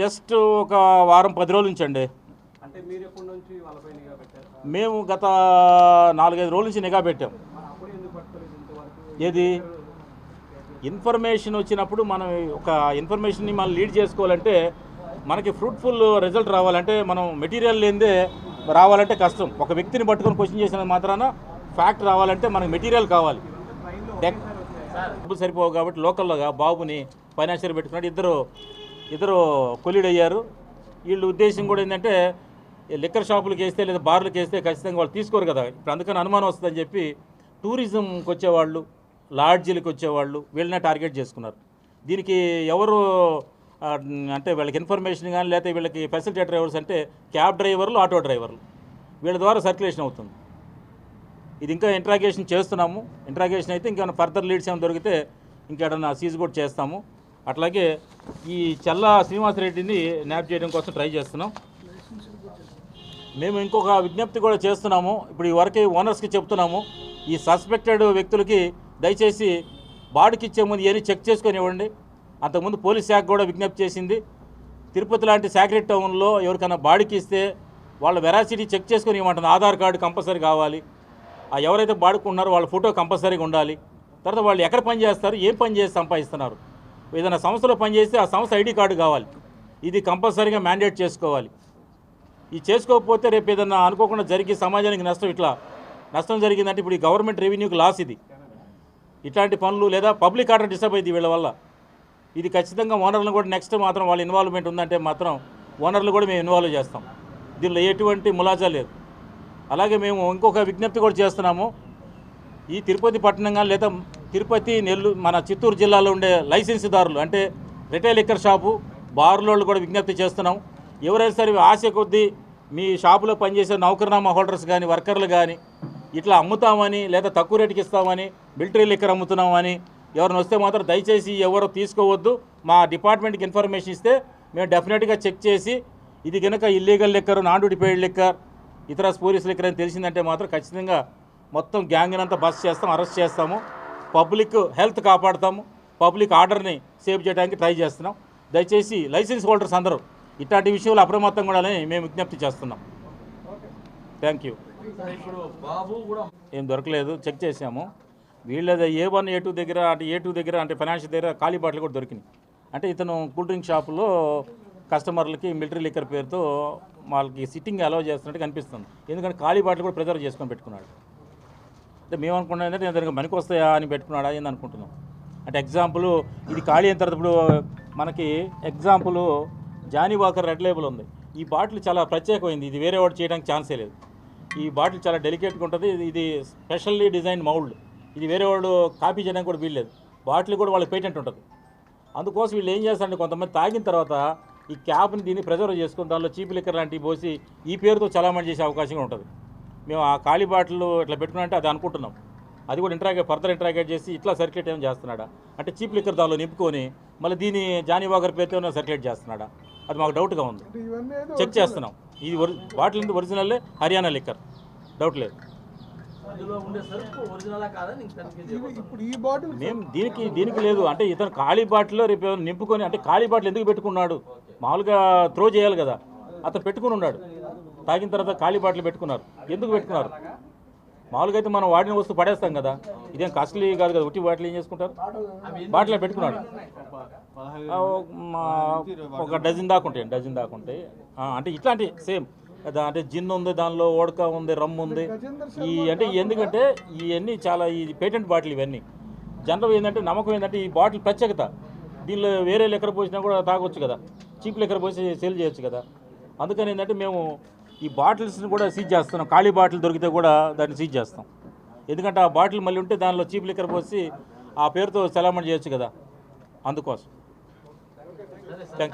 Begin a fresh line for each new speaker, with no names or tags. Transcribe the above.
Just ఒక వారం పది రోజుల నుంచి అండి. మేము గత నాలుగైదు రోజుల నుంచి నిఘా పెట్టాం. ఏది? ఇన్ఫర్మేషన్ వచ్చినప్పుడు మనం ఒక ఇన్ఫర్మేషన్ని మనం లీడ్ చేసుకోవాలంటే మనకి ఫ్రూట్ఫుల్ రిజల్ట్ రావాలంటే మనం మెటీరియల్ లేనిదే రావాలంటే కష్టం. ఒక వ్యక్తిని పట్టుకొని క్వశ్చన్ చేసిన మాత్రాన ఫ్యాక్ట్ రావాలంటే మనకి మెటీరియల్ కావాలి. డబ్బులు సరిపోవు కాబట్టి లోకల్లోగా బాబుని ఫైనాన్షియల్ పెట్టుకున్నాడు. ఇద్దరు ఇద్దరు కొలీడ్ అయ్యారు వీళ్ళ ఉద్దేశం కూడా ఏంటంటే ఈ లిక్కర్ షాపులకు వేస్తే లేదా బార్లకు వేస్తే ఖచ్చితంగా వాళ్ళు తీసుకోరు కదా. ఇప్పుడు అందుకని అనుమానం వస్తుందని చెప్పి టూరిజంకి వచ్చేవాళ్ళు లాడ్జీలకు వచ్చేవాళ్ళు వీళ్ళనే టార్గెట్ చేసుకున్నారు. దీనికి ఎవరు అంటే వీళ్ళకి ఇన్ఫర్మేషన్ కానీ లేకపోతే వీళ్ళకి ఫెసిలిటీ డ్రైవర్స్ అంటే క్యాబ్ డ్రైవర్లు ఆటో డ్రైవర్లు. వీళ్ళ ద్వారా సర్క్యులేషన్ అవుతుంది. ఇది ఇంకా ఇంట్రాగేషన్ చేస్తున్నాము. ఇంట్రాగేషన్ అయితే ఇంకా ఫర్దర్ లీడ్స్ ఏమైనా దొరికితే ఇంకేడన్నా సీజ్ కూడా చేస్తాము. అట్లాగే ఈ చల్లా శ్రీనివాసరెడ్డిని న్యాప్ చేయడం కోసం ట్రై చేస్తున్నాం. మేము ఇంకొక విజ్ఞప్తి కూడా చేస్తున్నాము. ఇప్పుడు ఈ వరకు ఓనర్స్కి చెప్తున్నాము. ఈ సస్పెక్టెడ్ వ్యక్తులకి దయచేసి బాడికి ఇచ్చే ముందు ఇవన్నీ చెక్ చేసుకొని ఇవ్వండి. అంతకుముందు పోలీస్ శాఖ కూడా విజ్ఞప్తి చేసింది. తిరుపతి లాంటి సాక్రెట్ టౌన్లో ఎవరికైనా బాడికి ఇస్తే వాళ్ళ వెరాసిటీ చెక్ చేసుకొని ఇవ్వమంటుంది. ఆధార్ కార్డు కంపల్సరీ కావాలి. ఆ ఎవరైతే బాడుకున్నారో వాళ్ళ ఫోటో కంపల్సరీగా ఉండాలి. తర్వాత వాళ్ళు ఎక్కడ పని చేస్తారు ఏం పని చేసి సంపాదిస్తున్నారు? ఏదైనా సంస్థలో పనిచేస్తే ఆ సంస్థ ఐడి కార్డు కావాలి. ఇది కంపల్సరీగా మ్యాండేట్ చేసుకోవాలి. ఇది చేసుకోకపోతే రేపు ఏదన్నా అనుకోకుండా జరిగి సమాజానికి నష్టం ఇట్లా నష్టం జరిగిందంటే ఇప్పుడు ఈ గవర్నమెంట్ రెవెన్యూకి లాస్ ఇది. ఇట్లాంటి పనులు లేదా పబ్లిక్ ఆర్డర్ డిస్టర్బ్ అయింది వీళ్ళ వల్ల. ఇది ఖచ్చితంగా ఓనర్లను కూడా నెక్స్ట్ మాత్రం వాళ్ళ ఇన్వాల్వ్మెంట్ ఉందంటే మాత్రం ఓనర్లు కూడా మేము ఇన్వాల్వ్ చేస్తాం. దీనిలో ఎటువంటి ములాజా లేదు. అలాగే మేము ఇంకొక విజ్ఞప్తి కూడా చేస్తున్నాము. ఈ తిరుపతి పట్టణం కానీ లేదా తిరుపతి నెల్లూరు మన చిత్తూరు జిల్లాలో ఉండే లైసెన్స్దారులు అంటే రిటైల్ లిక్కర్ షాపు బార్లోళ్ళు కూడా విజ్ఞప్తి చేస్తున్నాం. ఎవరైనా సరే ఆశ కొద్దీ మీ షాపులో పనిచేసే నౌకర్నామా హోల్డర్స్ కానీ వర్కర్లు కానీ ఇట్లా అమ్ముతామని లేదా తక్కువ రేటుకి ఇస్తామని మిలిటరీ లిక్కర్ అమ్ముతున్నామని ఎవరిని వస్తే మాత్రం దయచేసి ఎవరు తీసుకోవద్దు. మా డిపార్ట్మెంట్కి ఇన్ఫర్మేషన్ ఇస్తే మేము డెఫినెట్గా చెక్ చేసి ఇది కనుక illegal liquor non duty paid liquor ఇతర స్పూరిస్ లిక్కర్ అని తెలిసిందంటే మాత్రం ఖచ్చితంగా మొత్తం గ్యాంగ్ అంతా బస్ చేస్తాం అరెస్ట్ చేస్తాము. పబ్లిక్ హెల్త్ కాపాడతాము. పబ్లిక్ ఆర్డర్ని సేవ్ చేయడానికి ట్రై చేస్తున్నాం. దయచేసి లైసెన్స్ హోల్డర్స్ అందరూ ఇట్లాంటి విషయంలో అప్రమత్తంగా ఉండాలని మేము విజ్ఞప్తి చేస్తున్నాం. థ్యాంక్ యూ
బాబు
ఏం దొరకలేదు. చెక్ చేసాము వీళ్ళది ఏ వన్ ఏ టూ దగ్గర అంటే ఏ టూ దగ్గర అంటే ఫైనాన్షియల్ దగ్గర ఖాళీ బాటిల్ కూడా దొరికినాయి. అంటే ఇతను కూల్ డ్రింక్ షాపులో కస్టమర్లకి మిలిటరీ లిక్కర్ పేరుతో వాళ్ళకి సిట్టింగ్ అలౌ చేస్తున్నట్టు కనిపిస్తుంది. ఎందుకంటే ఖాళీ బాటిల్ కూడా ప్రిజర్వ్ చేసుకొని పెట్టుకున్నాడు. అంటే మేము అనుకున్నాం ఏంటంటే దానికి పనికి వస్తాయా? అని పెట్టుకున్నాడా అని అనుకుంటున్నాం. అంటే ఎగ్జాంపుల్ ఇది ఖాళీ అయిన తర్వాత ఇప్పుడు మనకి example Johnnie Walker red label ఉంది. ఈ బాటిల్ చాలా ప్రత్యేకమైంది. ఇది వేరే వాడు చేయడానికి ఛాన్సే లేదు. ఈ బాటిల్ చాలా డెలికేట్గా ఉంటుంది. ఇది- ఇది స్పెషల్లీ డిజైన్ మౌల్డ్. ఇది వేరే వాడు కాపీ చేయడానికి కూడా వీల్లేదు. బాటిల్ కూడా వాళ్ళకి పేటెంట్ ఉంటుంది. అందుకోసం వీళ్ళు ఏం చేస్తారంటే కొంతమంది తాగిన తర్వాత ఈ క్యాప్ని దీన్ని ప్రిజర్వ్ చేసుకుని దానిలో చీప్ లిక్కర్ లాంటివి పోసి ఈ పేరుతో చలామణి చేసే అవకాశం ఉంటుంది. మేము ఆ ఖాళీ బాటిల్ ఇట్లా పెట్టుకున్నట్టే అది అనుకుంటున్నాం. అది కూడా ఇంట్రాగేట్ ఫర్దర్ ఇంట్రాగేట్ చేసి ఇట్లా సర్క్యులేట్ ఏం చేస్తున్నాడా? అంటే చీప్ లిక్కర్ దానిలో నింపుకొని మళ్ళీ దీన్ని జానీ వాగర్ పేరుతో సర్క్యులేట్ చేస్తున్నాడా? అది మాకు డౌట్గా ఉంది. చెక్ చేస్తున్నాం. ఇది ఒరి బాటిల్ ఒరిజినల్లే హర్యానా లిక్కర్ డౌట్ లేదు. మేము దీనికి దీనికి లేదు. అంటే ఇతను ఖాళీ బాటిల్లో రేపు నింపుకొని అంటే ఖాళీ బాటిల్ ఎందుకు పెట్టుకున్నాడు? మామూలుగా త్రో చేయాలి కదా. అతను పెట్టుకుని ఉన్నాడు. తాగిన తర్వాత ఖాళీ బాటిల్ పెట్టుకున్నారు. ఎందుకు పెట్టుకున్నారు? మామూలుగా అయితే మనం వాడిన వస్తువు పడేస్తాం కదా. ఇదేం కాస్ట్లీ కాదు కదా. ఉట్టి బాటిల్ ఏం చేసుకుంటారు? బాటిల్ పెట్టుకున్నాడు. ఒక- డజన్ దాకా ఉంటాయి డజన్ దాకా ఉంటాయి. అంటే ఇట్లాంటి సేమ్. అంటే జిన్ ఉంది దానిలో ఓడక ఉంది రమ్ ఉంది. ఈ అంటే ఎందుకంటే ఇవన్నీ చాలా ఈ పేటెంట్ బాటిల్ ఇవన్నీ. జనరల్ ఏంటంటే నమ్మకం ఏంటంటే ఈ బాటిల్ ప్రత్యేకత. దీనిలో వేరే లెక్కర పోసినా కూడా తాగొచ్చు కదా. చీప్ లెక్కర పోసి సేల్ చేయొచ్చు కదా. అందుకని ఏంటంటే మేము ఈ బాటిల్స్ని కూడా సీజ్ చేస్తున్నాం. ఖాళీ బాటిల్ దొరికితే కూడా దాన్ని సీజ్ చేస్తాం. ఎందుకంటే ఆ బాటిల్ మళ్ళీ ఉంటే దానిలో చీప్ లిక్కర్ పోసి ఆ పేరుతో చలామణి చేయొచ్చు కదా. అందుకోసం. థ్యాంక్